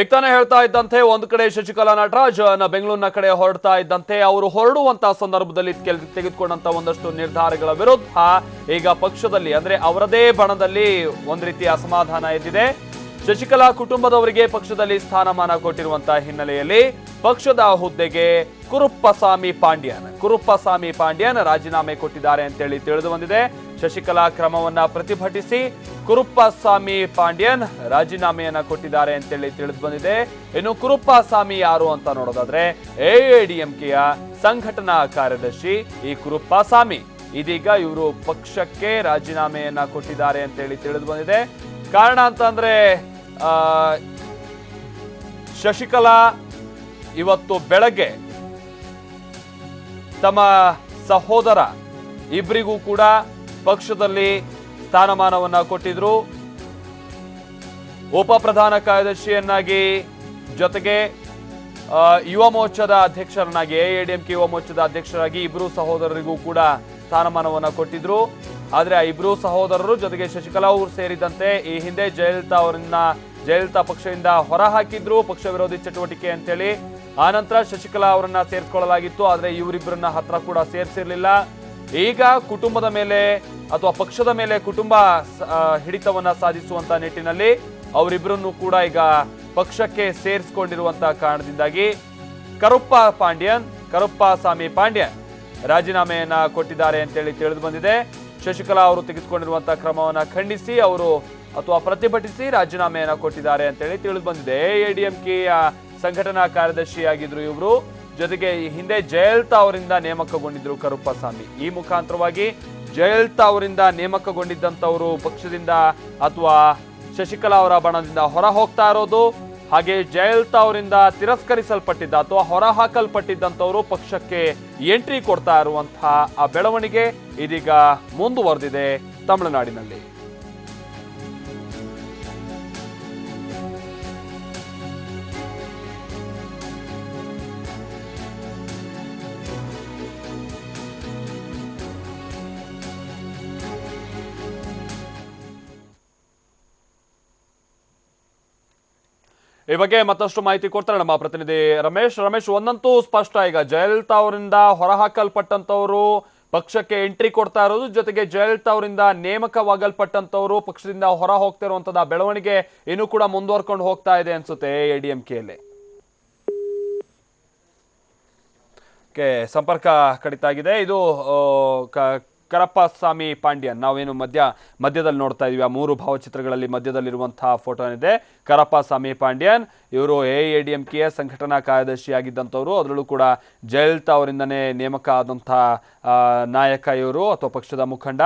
ಈಗ ಹೇಳ್ತಾ ಇದ್ದಂತೆ ಒಂದು ಕಡೆ ಶಶಿಕಲಾ ನಟರಾಜ್ ಬೆಂಗಳೂರಿನ ಕಡೆ ಹೊರಡ್ತಾ ಇದ್ದಂತೆ ಅವರು ಹೊರಡುವಂತಹ ಸಂದರ್ಭದಲ್ಲಿ ತೆಗೆದುಕೊಂಡಂತ ಒಂದಷ್ಟು ನಿರ್ಧಾರಗಳ ವಿರುದ್ಧ ಈಗ ಪಕ್ಷದಲ್ಲಿ, ಅಂದ್ರೆ ಅವರದೇ ಬಣದಲ್ಲಿ ಒಂದ್ ರೀತಿ ಅಸಮಾಧಾನ ಎದ್ದಿದೆ. ಶಶಿಕಲಾ ಕುಟುಂಬದವರಿಗೆ ಪಕ್ಷದಲ್ಲಿ ಸ್ಥಾನಮಾನ ಕೊಟ್ಟಿರುವಂತಹ ಹಿನ್ನೆಲೆಯಲ್ಲಿ ಪಕ್ಷದ ಹುದ್ದೆಗೆ ಕುರುಪ್ಪಸ್ವಾಮಿ ಪಾಂಡ್ಯನ್. ಕುರುಪ್ಪಸ್ವಾಮಿ ಪಾಂಡ್ಯನ್ ರಾಜೀನಾಮೆ ಕೊಟ್ಟಿದ್ದಾರೆ ಅಂತೇಳಿ ತಿಳಿದು ಬಂದಿದೆ. ಶಶಿಕಲಾ ಕ್ರಮವನ್ನ ಪ್ರತಿಭಟಿಸಿ ಕುರುಪ್ಪಸ್ವಾಮಿ ಪಾಂಡ್ಯನ್ ರಾಜೀನಾಮೆಯನ್ನ ಕೊಟ್ಟಿದ್ದಾರೆ ಅಂತೇಳಿ ತಿಳಿದು ಬಂದಿದೆ. ಇನ್ನು ಕುರುಪ್ಪಸ್ವಾಮಿ ಯಾರು ಅಂತ ನೋಡೋದಾದ್ರೆ ಎಐಡಿಎಂಕೆಯ ಸಂಘಟನಾ ಕಾರ್ಯದರ್ಶಿ ಈ ಕುರುಪ್ಪಸ್ವಾಮಿ. ಇದೀಗ ಇವರು ಪಕ್ಷಕ್ಕೆ ರಾಜೀನಾಮೆಯನ್ನ ಕೊಟ್ಟಿದ್ದಾರೆ ಅಂತೇಳಿ ತಿಳಿದು ಬಂದಿದೆ. ಕಾರಣ ಅಂತಂದ್ರೆ ಶಶಿಕಲಾ ಇವತ್ತು ಬೆಳಗ್ಗೆ ತಮ್ಮ ಸಹೋದರ ಇಬ್ಬರಿಗೂ ಕೂಡ ಪಕ್ಷದಲ್ಲಿ ಸ್ಥಾನಮಾನವನ್ನ ಕೊಟ್ಟಿದ್ರು. ಉಪ ಪ್ರಧಾನ ಕಾರ್ಯದರ್ಶಿಯನ್ನಾಗಿ ಜೊತೆಗೆ ಯುವ ಮೋರ್ಚಾದ ಅಧ್ಯಕ್ಷರನ್ನಾಗಿ ಎಐಡಿಎಂಕೆ ಯುವ ಮೋರ್ಚಾದ ಅಧ್ಯಕ್ಷರಾಗಿ ಇಬ್ಬರು ಸಹೋದರರಿಗೂ ಕೂಡ ಸ್ಥಾನಮಾನವನ್ನು ಕೊಟ್ಟಿದ್ರು. ಆದ್ರೆ ಆ ಇಬ್ಬರು ಸಹೋದರರು ಜೊತೆಗೆ ಶಶಿಕಲಾ ಅವರು ಸೇರಿದಂತೆ ಈ ಹಿಂದೆ ಜಯಲಲಿತಾ ಅವರನ್ನ ಜಯಲಲಿತಾ ಪಕ್ಷದಿಂದ ಹೊರ ಹಾಕಿದ್ರು ಪಕ್ಷ ವಿರೋಧಿ ಚಟುವಟಿಕೆ ಅಂತೇಳಿ. ಆನಂತರ ಶಶಿಕಲಾ ಅವರನ್ನ ಸೇರಿಸಿಕೊಳ್ಳಲಾಗಿತ್ತು, ಆದರೆ ಇವರಿಬ್ಬರನ್ನ ಹತ್ರ ಕೂಡ ಸೇರಿಸಿರಲಿಲ್ಲ. ಈಗ ಕುಟುಂಬದ ಮೇಲೆ ಅಥವಾ ಪಕ್ಷದ ಮೇಲೆ ಕುಟುಂಬ ಹಿಡಿತವನ್ನ ಸಾಧಿಸುವಂತ ನಿಟ್ಟಿನಲ್ಲಿ ಅವರಿಬ್ಬರನ್ನು ಕೂಡ ಈಗ ಪಕ್ಷಕ್ಕೆ ಸೇರಿಸಿಕೊಂಡಿರುವಂತಹ ಕಾರಣದಿಂದಾಗಿ ಕರುಪ್ಪ ಪಾಂಡ್ಯನ್, ಕರುಪ್ಪ ಸ್ವಾಮಿ ಪಾಂಡ್ಯನ್ ರಾಜೀನಾಮೆಯನ್ನ ಕೊಟ್ಟಿದ್ದಾರೆ ಅಂತೇಳಿ ತಿಳಿದು ಬಂದಿದೆ. ಶಶಿಕಲಾ ಅವರು ತೆಗೆದುಕೊಂಡಿರುವಂತಹ ಕ್ರಮವನ್ನು ಖಂಡಿಸಿ, ಅವರು ಅಥವಾ ಪ್ರತಿಭಟಿಸಿ ರಾಜೀನಾಮೆಯನ್ನ ಕೊಟ್ಟಿದ್ದಾರೆ ಅಂತೇಳಿ ತಿಳಿದು ಬಂದಿದೆ. ಎಡಿಎಂಕೆ ಸಂಘಟನಾ ಕಾರ್ಯದರ್ಶಿಯಾಗಿದ್ರು ಇವರು. ಜೊತೆಗೆ ಈ ಹಿಂದೆ ಜಯಲಲಿತಾ ಅವರಿಂದ ನೇಮಕಗೊಂಡಿದ್ರು ಕರುಪ್ಪಸ್ವಾಮಿ. ಈ ಮುಖಾಂತರವಾಗಿ ಜಯಲಲಿತಾ ಅವರಿಂದ ನೇಮಕಗೊಂಡಿದ್ದಂಥವರು ಪಕ್ಷದಿಂದ ಅಥವಾ ಶಶಿಕಲಾ ಅವರ ಬಣದಿಂದ ಹೊರ ಹೋಗ್ತಾ ಇರೋದು. ಹಾಗೆ ಜಯಲಲಿತಾ ಅವರಿಂದ ತಿರಸ್ಕರಿಸಲ್ಪಟ್ಟಿದ್ದ ಅಥವಾ ಹೊರಹಾಕಲ್ಪಟ್ಟಿದ್ದಂಥವರು ಪಕ್ಷಕ್ಕೆ ಎಂಟ್ರಿ ಕೊಡ್ತಾ ಇರುವಂತಹ ಆ ಬೆಳವಣಿಗೆ ಇದೀಗ ಮುಂದುವರೆದಿದೆ ತಮಿಳುನಾಡಿನಲ್ಲಿ. ಈ ಬಗ್ಗೆ ಮತ್ತಷ್ಟು ಮಾಹಿತಿ ಕೊಡ್ತಾರೆ ನಮ್ಮ ಪ್ರತಿನಿಧಿ ರಮೇಶ್. ರಮೇಶ್, ಒಂದಂತೂ ಸ್ಪಷ್ಟ, ಈಗ ಜಯಲಲಿತಾ ಅವರಿಂದ ಹೊರಹಾಕಲ್ಪಟ್ಟಂತವರು ಪಕ್ಷಕ್ಕೆ ಎಂಟ್ರಿ ಕೊಡ್ತಾ ಇರೋದು, ಜೊತೆಗೆ ಜಯಲಲಿತಾ ಅವರಿಂದ ನೇಮಕವಾಗಲ್ಪಟ್ಟಂತವರು ಪಕ್ಷದಿಂದ ಹೊರ ಹೋಗ್ತಾ ಬೆಳವಣಿಗೆ ಇನ್ನೂ ಕೂಡ ಮುಂದುವರ್ಕೊಂಡು ಹೋಗ್ತಾ ಇದೆ ಅನ್ಸುತ್ತೆ ಎಡಿಎಂಕೆಯಲ್ಲಿ ಸಂಪರ್ಕ ಕಡಿತ ಆಗಿದೆ ಇದು ಕರಪ್ಪ ಸ್ವಾಮಿ ಪಾಂಡ್ಯನ್, ನಾವೇನು ಮಧ್ಯ, ಮಧ್ಯದಲ್ಲಿ ನೋಡ್ತಾ ಇದೀವಿ. ಆ ಮೂರು ಭಾವಚಿತ್ರಗಳಲ್ಲಿ ಮಧ್ಯದಲ್ಲಿರುವಂತಹ ಫೋಟೋ ಏನಿದೆ? ಕರಪ್ಪ ಸ್ವಾಮಿ ಪಾಂಡ್ಯನ್, ಇವರು A A D M K ಸಂಘಟನಾ ಕಾರ್ಯದರ್ಶಿಯಾಗಿದ್ದಂಥವರು. ಅದರಲ್ಲೂ ಕೂಡ ಜಯಲಲಿತಾ ಅವರಿಂದನೇ ನೇಮಕ ಆದಂತಹ ನಾಯಕ ಇವರು ಅಥವಾ ಪಕ್ಷದ ಮುಖಂಡ.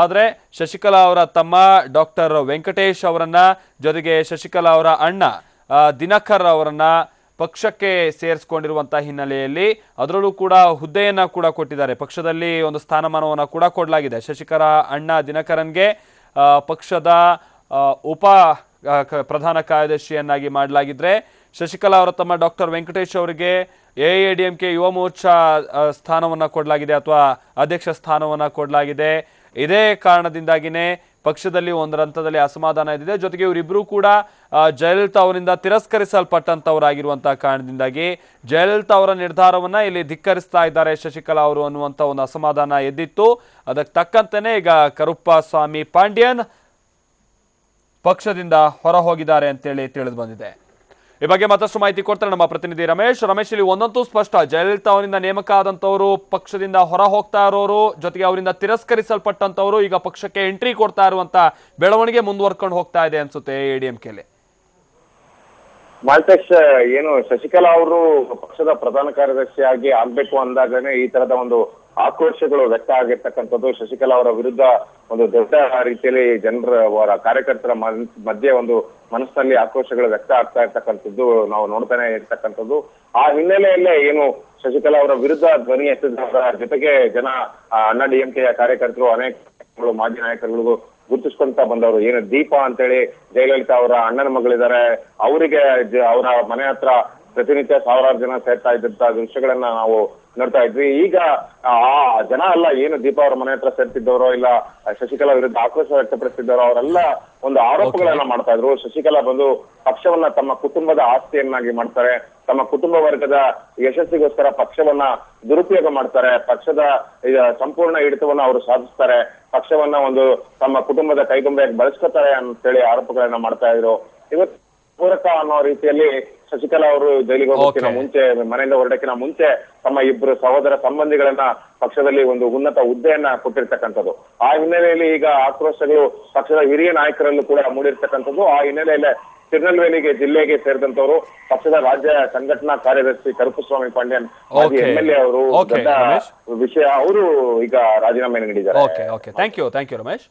ಆದರೆ ಶಶಿಕಲಾ ಅವರ ತಮ್ಮ ಡಾಕ್ಟರ್ ವೆಂಕಟೇಶ್ ಅವರನ್ನ ಜೊತೆಗೆ ಶಶಿಕಲಾ ಅವರ ಅಣ್ಣ ದಿನಕರ್ ಅವರನ್ನ ಪಕ್ಷಕ್ಕೆ ಸೇರಿಸ್ಕೊಂಡಿರುವಂಥ ಹಿನ್ನೆಲೆಯಲ್ಲಿ ಅದರಲ್ಲೂ ಕೂಡ ಹುದ್ದೆಯನ್ನು ಕೂಡ ಕೊಟ್ಟಿದ್ದಾರೆ. ಪಕ್ಷದಲ್ಲಿ ಒಂದು ಸ್ಥಾನಮಾನವನ್ನು ಕೂಡ ಕೊಡಲಾಗಿದೆ. ಶಶಿಕರ ಅಣ್ಣ ದಿನಕರನ್ಗೆ ಪಕ್ಷದ ಉಪ ಪ್ರಧಾನ ಕಾರ್ಯದರ್ಶಿಯನ್ನಾಗಿ ಮಾಡಲಾಗಿದ್ರೆ ಶಶಿಕಲಾ ಅವರ ತಮ್ಮ ಡಾಕ್ಟರ್ ವೆಂಕಟೇಶ್ ಅವರಿಗೆ A A D M K ಯುವ ಮೋರ್ಚಾ ಸ್ಥಾನವನ್ನು ಕೊಡಲಾಗಿದೆ ಅಥವಾ ಅಧ್ಯಕ್ಷ ಸ್ಥಾನವನ್ನು ಕೊಡಲಾಗಿದೆ. ಇದೇ ಕಾರಣದಿಂದಾಗಿನೇ ಪಕ್ಷದಲ್ಲಿ ಒಂದರ ಹಂತದಲ್ಲಿ ಅಸಮಾಧಾನ ಇದ್ದಿದೆ. ಜೊತೆಗೆ ಇವರಿಬ್ಬರು ಕೂಡ ಜಯಲಲಿತಾ ಅವರಿಂದ ತಿರಸ್ಕರಿಸಲ್ಪಟ್ಟಂತವರಾಗಿರುವಂತಹ ಕಾರಣದಿಂದಾಗಿ ಜಯಲಲಿತಾ ಅವರ ನಿರ್ಧಾರವನ್ನ ಇಲ್ಲಿ ಧಿಕ್ಕರಿಸ್ತಾ ಇದ್ದಾರೆ ಶಶಿಕಲಾ ಅವರು ಅನ್ನುವಂತ ಒಂದು ಅಸಮಾಧಾನ ಎದ್ದಿತ್ತು. ಅದಕ್ಕೆ ತಕ್ಕಂತೆಯೇ ಈಗ ಕರುಪ್ಪ ಸ್ವಾಮಿ ಪಾಂಡ್ಯನ್ ಪಕ್ಷದಿಂದ ಹೊರ ಹೋಗಿದ್ದಾರೆ ಅಂತೇಳಿ ತಿಳಿದು ಬಂದಿದೆ. ಈ ಬಗ್ಗೆ ಮತ್ತಷ್ಟು ಮಾಹಿತಿ ಕೊಡ್ತಾರೆ ನಮ್ಮ ಪ್ರತಿನಿಧಿ ರಮೇಶ್. ರಮೇಶ್, ಇಲ್ಲಿ ಒಂದಂತೂ ಸ್ಪಷ್ಟ. ಜಯಲಲಿತಾ ಅವರಿಂದ ನೇಮಕ ಆದಂತವರು ಪಕ್ಷದಿಂದ ಹೊರ ಹೋಗ್ತಾ ಇರೋರು, ಜೊತೆಗೆ ಅವರಿಂದ ತಿರಸ್ಕರಿಸಲ್ಪಟ್ಟಂತವರು ಈಗ ಪಕ್ಷಕ್ಕೆ ಎಂಟ್ರಿ ಕೊಡ್ತಾ ಇರುವಂತ ಬೆಳವಣಿಗೆ ಮುಂದುವರ್ಕೊಂಡು ಹೋಗ್ತಾ ಇದೆ ಅನ್ಸುತ್ತೆ ಎಡಿಎಂಕೆಲಿ ಮಾಲ್ತೇಶ್ ಏನು, ಶಶಿಕಲಾ ಅವರು ಪಕ್ಷದ ಪ್ರಧಾನ ಕಾರ್ಯದರ್ಶಿಯಾಗಿ ಆಗ್ಬೇಕು ಅಂದಾಗನೆ ಈ ತರದ ಒಂದು ಆಕ್ರೋಶಗಳು ವ್ಯಕ್ತ ಆಗಿರ್ತಕ್ಕಂಥದ್ದು ಶಶಿಕಲಾ ಅವರ ವಿರುದ್ಧ ಒಂದು ದೊಡ್ಡ ರೀತಿಯಲ್ಲಿ ಜನರ, ಅವರ ಕಾರ್ಯಕರ್ತರ ಮಧ್ಯೆ ಒಂದು ಮನಸ್ಸಿನಲ್ಲಿ ಆಕ್ರೋಶಗಳು ವ್ಯಕ್ತ ಆಗ್ತಾ ಇರ್ತಕ್ಕಂಥದ್ದು ನಾವು ನೋಡ್ತಾನೆ ಇರ್ತಕ್ಕಂಥದ್ದು. ಆ ಹಿನ್ನೆಲೆಯಲ್ಲೇ ಏನು ಶಶಿಕಲಾ ಅವರ ವಿರುದ್ಧ ಧ್ವನಿ ಎತ್ತಿದವರ ಜೊತೆಗೆ ಜನ ಅಣ್ಣಾ ಡಿಎಂಕೆಯ ಕಾರ್ಯಕರ್ತರು ಅನೇಕ ಮಾಜಿ ನಾಯಕರುಗಳಿಗೂ ಗುರುತಿಸ್ಕೊಂತ ಬಂದವರು. ಏನು ದೀಪ ಅಂತೇಳಿ ಜಯಲಲಿತಾ ಅವರ ಅಣ್ಣನ ಮಗಳಿದ್ದಾರೆ. ಅವರಿಗೆ ಅವರ ಮನೆ ಹತ್ರ ಪ್ರತಿನಿತ್ಯ ಸಾವಿರಾರು ಜನ ಸೇರ್ತಾ ಇದ್ದಂತ ದೃಶ್ಯಗಳನ್ನ ನಾವು ನೋಡ್ತಾ ಇದ್ವಿ. ಈಗ ಆ ಜನ ಅಲ್ಲ ಏನು ದೀಪ ಅವರ ಮನೆ ಹತ್ರ ಸೇರ್ತಿದ್ದವರು ಇಲ್ಲ ಶಶಿಕಲಾ ವಿರುದ್ಧ ಆಕ್ರೋಶ ವ್ಯಕ್ತಪಡಿಸಿದ್ದವರು ಅವರೆಲ್ಲ ಒಂದು ಆರೋಪಗಳನ್ನ ಮಾಡ್ತಾ ಇದ್ರು. ಶಶಿಕಲಾ ಬಂದು ಪಕ್ಷವನ್ನ ತಮ್ಮ ಕುಟುಂಬದ ಆಸ್ತಿಯನ್ನಾಗಿ ಮಾಡ್ತಾರೆ. ತಮ್ಮ ಕುಟುಂಬ ವರ್ಗದ ಯಶಸ್ಸಿಗೋಸ್ಕರ ಪಕ್ಷವನ್ನ ದುರುಪಯೋಗ ಮಾಡ್ತಾರೆ. ಪಕ್ಷದ ಸಂಪೂರ್ಣ ಹಿಡಿತವನ್ನ ಅವರು ಸಾಧಿಸ್ತಾರೆ. ಪಕ್ಷವನ್ನ ಒಂದು ತಮ್ಮ ಕುಟುಂಬದ ಕೈಗೊಂಬೆಯಾಗಿ ಬಳಸ್ಕೊತಾರೆ ಅಂತೇಳಿ ಆರೋಪಗಳನ್ನ ಮಾಡ್ತಾ ಇದ್ರು. ಇವತ್ತು ಪೂರಕ ಅನ್ನೋ ರೀತಿಯಲ್ಲಿ ಶಶಿಕಲಾ ಅವರು ಜೈಲಿಗೆ ಹೋಗೋಕ್ಕಿಂತ ಮುಂಚೆ ಮನೆಯಿಂದ ಹೊರಡಕ್ಕಿಂತ ಮುಂಚೆ ತಮ್ಮ ಇಬ್ಬರು ಸಹೋದರ ಸಂಬಂಧಿಗಳನ್ನ ಪಕ್ಷದಲ್ಲಿ ಒಂದು ಉನ್ನತ ಹುದ್ದೆಯನ್ನ ಕೊಟ್ಟಿರ್ತಕ್ಕಂಥದ್ದು. ಆ ಹಿನ್ನೆಲೆಯಲ್ಲಿ ಈಗ ಆಕ್ರೋಶಗಳು ಪಕ್ಷದ ಹಿರಿಯ ನಾಯಕರಲ್ಲೂ ಕೂಡ ಮೂಡಿರ್ತಕ್ಕಂಥದ್ದು. ಆ ಹಿನ್ನೆಲೆಯಲ್ಲಿ ತಿರುನಲ್ವೇಲಿಗೆ ಜಿಲ್ಲೆಗೆ ಸೇರಿದಂತವರು ಪಕ್ಷದ ರಾಜ್ಯ ಸಂಘಟನಾ ಕಾರ್ಯದರ್ಶಿ ಕರುಪುಸ್ವಾಮಿ ಪಾಂಡ್ಯನ್ ಮಾಜಿ. ಎಂ ಎಲ್ ಎ ಅವರು. ವಿಷಯ. ಅವರು ಈಗ ರಾಜೀನಾಮೆ ನೀಡಿದ್ದಾರೆ. Okay okay thank you thank you Ramesh.